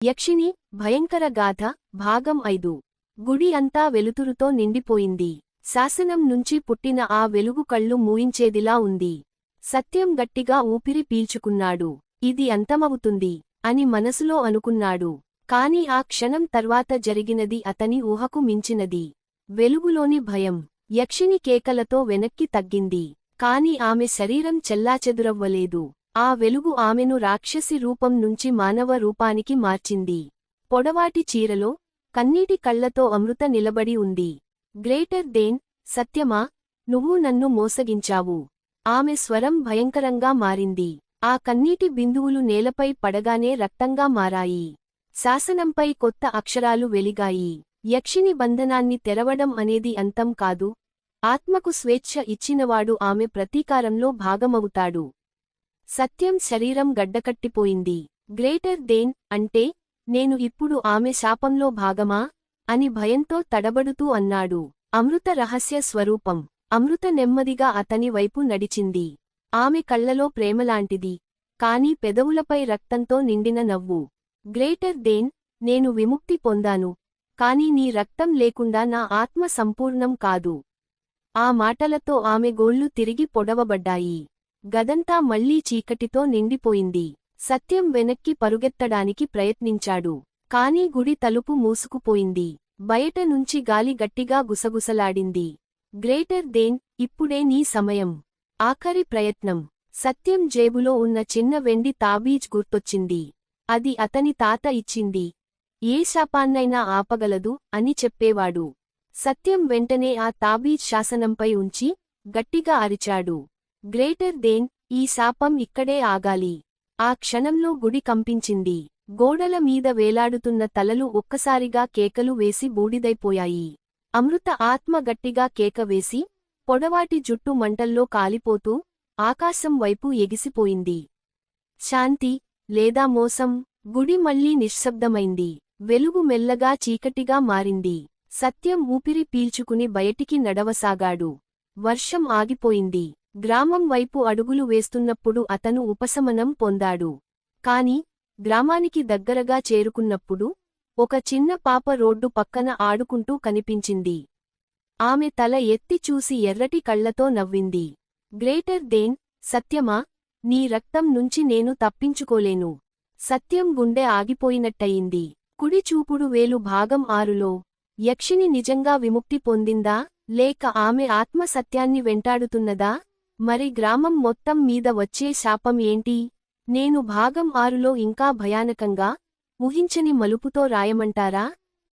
యక్షిణి భయంకర గాథ భాగం ఐదు. గుడి అంతా వెలుతురుతో నిండిపోయింది. శాసనం నుంచి పుట్టిన ఆ వెలుగు కళ్ళు మూయించేదిలా ఉంది. సత్యం గట్టిగా ఊపిరి పీల్చుకున్నాడు. ఇది అంతమవుతుంది అని మనసులో అనుకున్నాడు. కాని ఆ క్షణం తర్వాత జరిగినది అతని ఊహకు మించినది. వెలుగులోని భయం యక్షిని కేకలతో వెనక్కి తగ్గింది. కాని ఆమె శరీరం చెల్లాచెదురవ్వలేదు. ఆ వెలుగు ఆమెను రాక్షసి రూపం నుంచి మానవ రూపానికి మార్చింది. పొడవాటి చీరలో కన్నీటి కళ్ళతో అమృత నిలబడి ఉంది. గ్రేటర్ దేన్ సత్యమా నువ్వు నన్ను మోసగించావు. ఆమె స్వరం భయంకరంగా మారింది. ఆ కన్నీటి బిందువులు నేలపై పడగానే రక్తంగా మారాయి. శాసనంపై కొత్త అక్షరాలు వెలిగాయి. యక్షిని బంధనాన్ని తెరవడం అనేది అంతం కాదు. ఆత్మకు స్వేచ్ఛ ఇచ్చినవాడు ఆమె ప్రతీకారంలో భాగమవుతాడు. సత్యం శరీరం గడ్డకట్టిపోయింది. గ్రేటర్ దేన్ అంటే నేను ఇప్పుడు ఆమె శాపంలో భాగమా? అని భయంతో తడబడుతూ అన్నాడు. అమృత రహస్య స్వరూపం. అమృత నెమ్మదిగా అతని వైపు నడిచింది. ఆమె కళ్ళలో ప్రేమలాంటిది. కాని పెదవులపై రక్తంతో నిండిన నవ్వు. గ్రేటర్ దేన్ నేను విముక్తి పొందాను. కాని నీ రక్తం లేకుండా నా ఆత్మ సంపూర్ణం కాదు. ఆ మాటలతో ఆమె గోళ్ళు తిరిగి పొడవబడ్డాయి. గదంతా మళ్ళీ చీకటితో నిండిపోయింది. సత్యం వెనక్కి పరుగెత్తడానికి ప్రయత్నించాడు. కాని గుడి తలుపు మూసుకుపోయింది. బయట నుంచి గాలి గట్టిగా గుసగుసలాడింది. గ్రేటర్ దేన్ ఇప్పుడే నీ సమయం. ఆఖరి ప్రయత్నం. సత్యం జేబులో ఉన్న చిన్న వెండి తాబీజ్ గుర్తొచ్చింది. అది అతని తాత ఇచ్చింది. ఏ శాపాన్నైనా ఆపగలదు అని చెప్పేవాడు. సత్యం వెంటనే ఆ తాబీజ్ శాసనంపై ఉంచి గట్టిగా అరిచాడు. గ్రేటర్ దేన్ ఈ శాపం ఇక్కడే ఆగాలి. ఆ క్షణంలో గుడి కంపించింది. గోడల మీద వేలాడుతున్న తలలు ఒక్కసారిగా కేకలు వేసి బూడిదైపోయాయి. అమృత ఆత్మ గట్టిగా కేకవేసి పొడవాటి జుట్టు మంటల్లో కాలిపోతూ ఆకాశం వైపు ఎగిసిపోయింది. శాంతి లేదా మోసం? గుడి మళ్ళీ నిశ్శబ్దమైంది. వెలుగు మెల్లగా చీకటిగా మారింది. సత్యం ఊపిరి పీల్చుకుని బయటికి నడవసాగాడు. వర్షం ఆగిపోయింది. గ్రామం వైపు అడుగులు వేస్తున్నప్పుడు అతను ఉపశమనం పొందాడు. కాని గ్రామానికి దగ్గరగా చేరుకున్నప్పుడు ఒక చిన్న పాప రోడ్డు పక్కన ఆడుకుంటూ కనిపించింది. ఆమె తల ఎత్తి చూసి ఎర్రటి కళ్ళతో నవ్వింది. గ్రేటర్ దేన్ సత్యమా? నీ రక్తం నుంచి నేను తప్పించుకోలేను. సత్యం గుండె ఆగిపోయినట్టయింది. కుడి చూపుడు వేలు భాగం ఆరులో యక్షిని నిజంగా విముక్తి పొందిందా? లేక ఆమె ఆత్మ సత్యాన్ని వెంటాడుతున్నదా? మరి గ్రామం మొత్తం మీద వచ్చే శాపం ఏంటి? నేను భాగం ఆరులో ఇంకా భయానకంగా ఊహించని మలుపుతో రాయమంటారా?